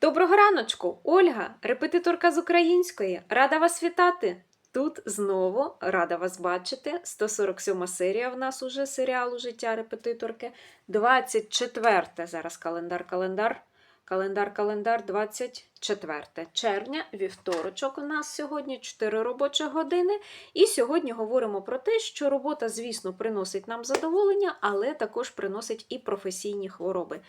Доброго раночку, Ольга, репетиторка з української. Рада вас вітати! Тут знову рада вас бачити. 147 серія в нас уже серіалу Життя репетиторки. 24 зараз календар, календар. Календар, календар, 24 червня, вівторочок у нас сьогодні 4 робочі години. І сьогодні говоримо про те, що робота, звісно, приносить нам задоволення, але також приносить і професійні хвороби.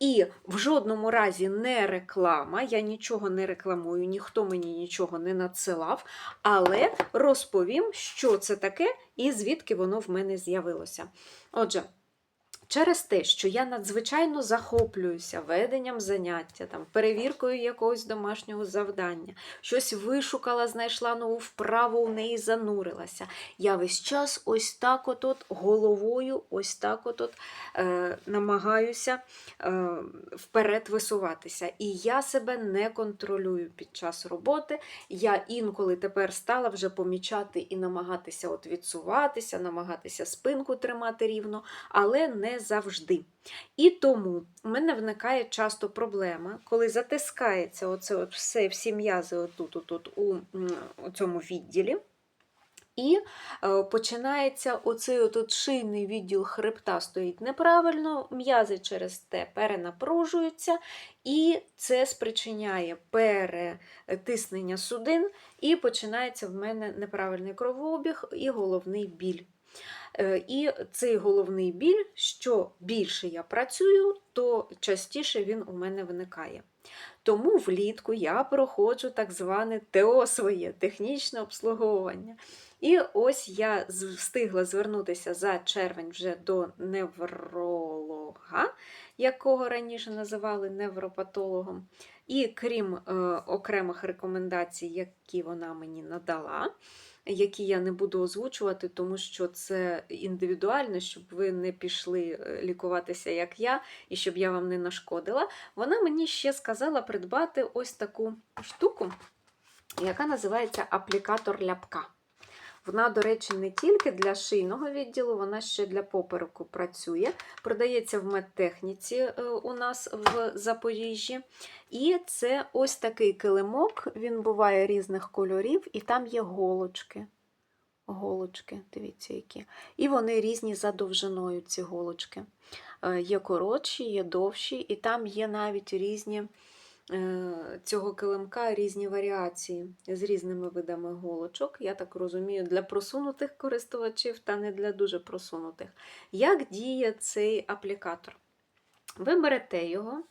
І в жодному разі не реклама, я нічого не рекламую, ніхто мені нічого не надсилав, але розповім, що це таке і звідки воно в мене з'явилося. Отже, Через те, що я надзвичайно захоплююся веденням заняття, там, перевіркою якогось домашнього завдання, щось вишукала, знайшла нову вправу, у неї занурилася. Я весь час ось так от, головою, ось так от, от е, намагаюся е, вперед висуватися. І я себе не контролюю під час роботи. Я інколи тепер стала вже помічати і намагатися от відсуватися, намагатися спинку тримати рівно, але не завжди. І тому в мене виникає часто проблема, коли затискається оце от все, всі м'язи отут, отут, у, у цьому відділі. І е, починається оцей от шийний відділ хребта стоїть неправильно, м'язи через те перенапружуються, і це спричиняє перетиснення судин, і починається в мене неправильний кровообіг і головний біль. Е, І цей головний біль, що більше я працюю, то частіше він у мене виникає. Тому влітку я проходжу так зване ТО своє технічне обслуговування. І ось я встигла звернутися за червень вже до невролога, якого раніше називали невропатологом. І крім е, окремих рекомендацій, які вона мені надала, які я не буду озвучувати, тому що це індивідуально, щоб ви не пішли е, лікуватися, як я, і щоб я вам не нашкодила. Вона мені ще сказала придбати ось таку штуку, яка називається аплікатор ляпка. Вона, до речі, не тільки для шийного відділу, вона ще для попереку працює. Продається в медтехніці е, у нас в Запоріжжі. І це ось такий килимок, він буває різних кольорів, і там є голочки. Голочки, дивіться, які. І вони різні за довжиною, ці голочки. Е, Є коротші, є довші, і там є навіть різні цього килимка різні варіації з різними видами голочок. Я так розумію, для просунутих користувачів та не для дуже просунутих. Як діє цей аплікатор? Ви берете його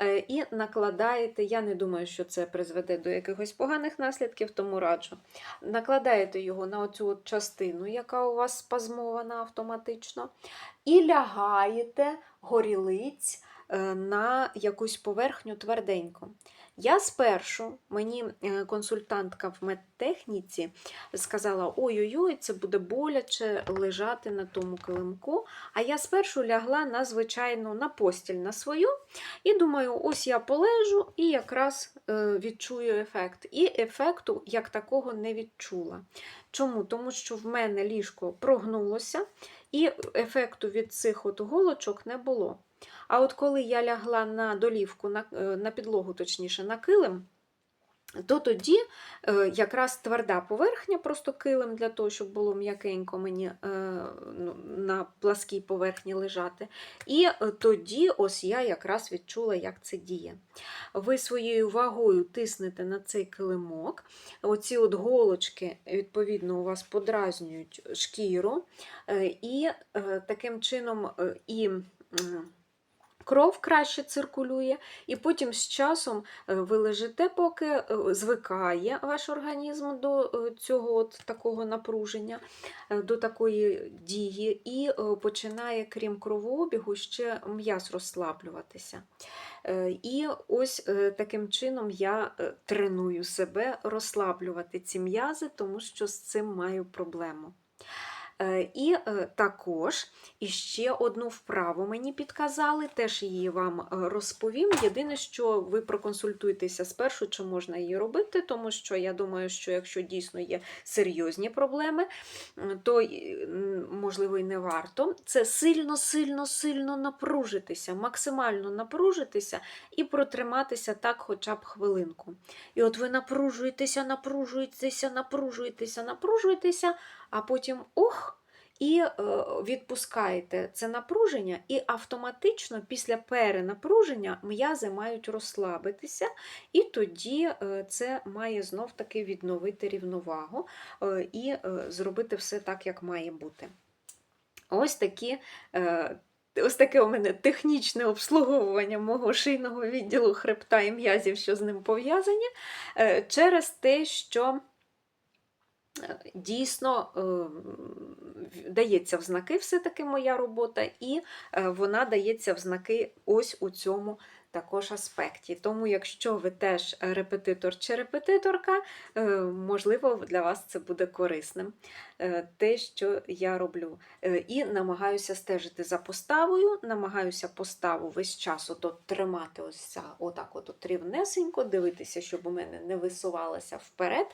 е, і накладаєте, я не думаю, що це призведе до якихось поганих наслідків, тому раджу. Накладаєте його на оцю от частину, яка у вас спазмована автоматично, і лягаєте горілиць е, на якусь поверхню тверденько. Я спершу, мені е, консультантка в медтехніці сказала: ой-ой-ой, це буде боляче лежати на тому килимку. А я спершу лягла на звичайну на постіль на свою, і думаю, ось я полежу і якраз е, відчую ефект. І ефекту як такого не відчула. Чому? Тому що в мене ліжко прогнулося, і ефекту від цих от голочок не було. А от коли я лягла на долівку, на, е, на підлогу, точніше, на килим, то тоді е, якраз тверда поверхня, просто килим для того, щоб було м'якенько мені е, ну, на пласкій поверхні лежати. І тоді ось я якраз відчула, як це діє. Ви своєю вагою тиснете на цей килимок, оці от голочки, відповідно, у вас подразнюють шкіру, і таким чином і. Кров краще циркулює, і потім з часом е, ви лежите, поки е, звикає ваш організм до е, цього от такого напруження, до такої дії, і починає, крім кровообігу, ще м'яз розслаблюватися. І ось таким чином я треную себе розслаблювати ці м'язи, тому що з цим маю проблему. Е, І е, також іще одну вправу мені підказали, теж її вам е, розповім. Єдине, що ви проконсультуєтеся спершу, чи можна її робити, тому що я думаю, що якщо дійсно є серйозні проблеми, то можливо і не варто. Це сильно, сильно, сильно напружитися, максимально напружитися і протриматися так хоча б хвилинку. І от ви напружуєтеся, напружуєтеся, напружуєтеся, напружуєтеся, а потім ох. І е, відпускаєте це напруження, і автоматично після перенапруження м'язи мають розслабитися, і тоді е, це має знов-таки відновити рівновагу е, і зробити все так, як має бути. Ось такі. Ось таке у мене технічне обслуговування мого шийного відділу хребта і м'язів, що з ним пов'язані, через те, що дійсно е, дається в знаки все-таки моя робота, і е, вона дається в знаки ось у цьому також аспекті. Тому, якщо ви теж репетитор чи репетиторка, е, можливо, для вас це буде корисним. е, Те, що я роблю. Е, І намагаюся стежити за поставою, намагаюся поставу весь час от тримати ось ця, отак от, рівнесенько, дивитися, щоб у мене не висувалася вперед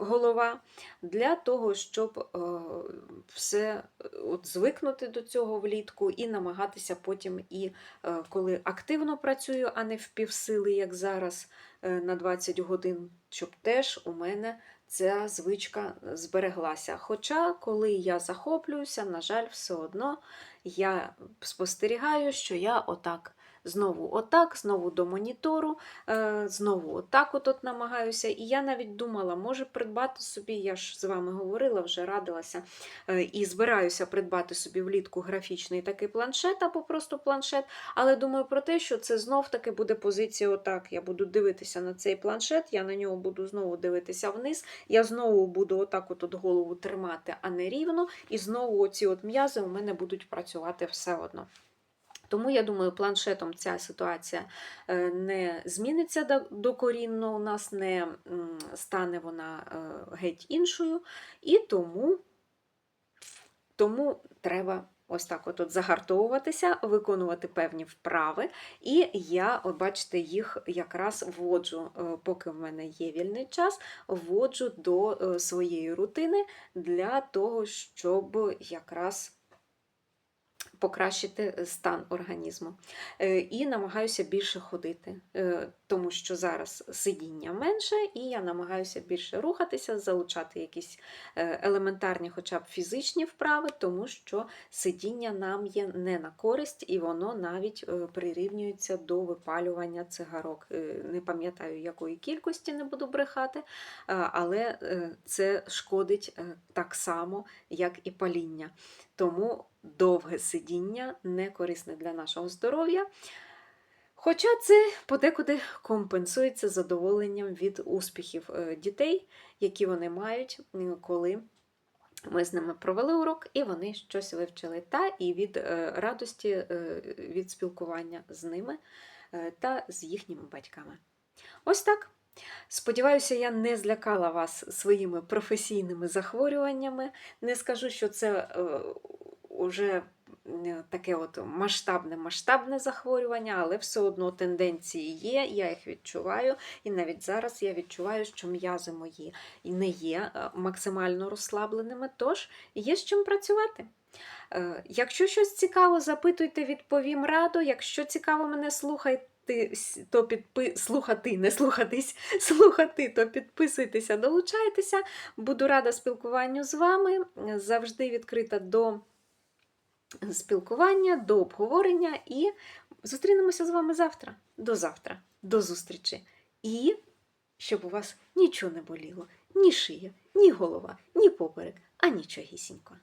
голова, для того, щоб все от звикнути до цього влітку і намагатися потім, і коли активно працюю, а не в півсили, як зараз е, на 20 годин, щоб теж у мене ця звичка збереглася. Хоча, коли я захоплююся, на жаль, все одно я спостерігаю, що я отак. Знову отак, знову до монітору, е, знову отак от, от намагаюся. І я навіть думала, може придбати собі, я ж з вами говорила, вже радилася, е, і збираюся придбати собі влітку графічний такий планшет або просто планшет. Але думаю про те, що це знов-таки буде позиція отак. Я буду дивитися на цей планшет, я на нього буду знову дивитися вниз, я знову буду отак от, от голову тримати, а не рівно, і знову оці от м'язи у мене будуть працювати все одно. Тому я думаю, планшетом ця ситуація е, не зміниться докорінно, у нас не стане вона е, геть іншою, і тому, тому треба ось так от, загартовуватися, виконувати певні вправи. І я, от бачите, їх якраз вводжу, е, поки в мене є вільний час, вводжу до своєї рутини для того, щоб якраз покращити стан організму. Е, І намагаюся більше ходити, е, тому що зараз сидіння менше, і я намагаюся більше рухатися, залучати якісь е, елементарні, хоча б фізичні вправи, тому що сидіння нам є не на користь, і воно навіть е, прирівнюється до випалювання цигарок. Е, Не пам'ятаю, якої кількості не буду брехати, але е, це шкодить е, так само, як і паління. Тому довге сидіння не корисне для нашого здоров'я. Хоча це подекуди компенсується задоволенням від успіхів е, дітей, які вони мають, коли ми з ними провели урок і вони щось вивчили, та і від е, радості е, від спілкування з ними та з їхніми батьками. Ось так. Сподіваюся, я не злякала вас своїми професійними захворюваннями. Не скажу, що це е, уже е, таке от масштабне масштабне захворювання, але все одно тенденції є, я їх відчуваю. І навіть зараз я відчуваю, що м'язи мої не є е, максимально розслабленими, тож є з чим працювати. Е, Якщо щось цікаво, запитуйте, відповім радо. Якщо цікаво мене слухайте, то підпи... слухати, не слухатись, слухати, то підписуйтеся, долучайтеся. Буду рада спілкуванню з вами. Завжди відкрита до спілкування, до обговорення і зустрінемося з вами завтра. До завтра, до зустрічі. І щоб у вас нічого не боліло, ні шия, ні голова, ні поперек, а нічогісінько.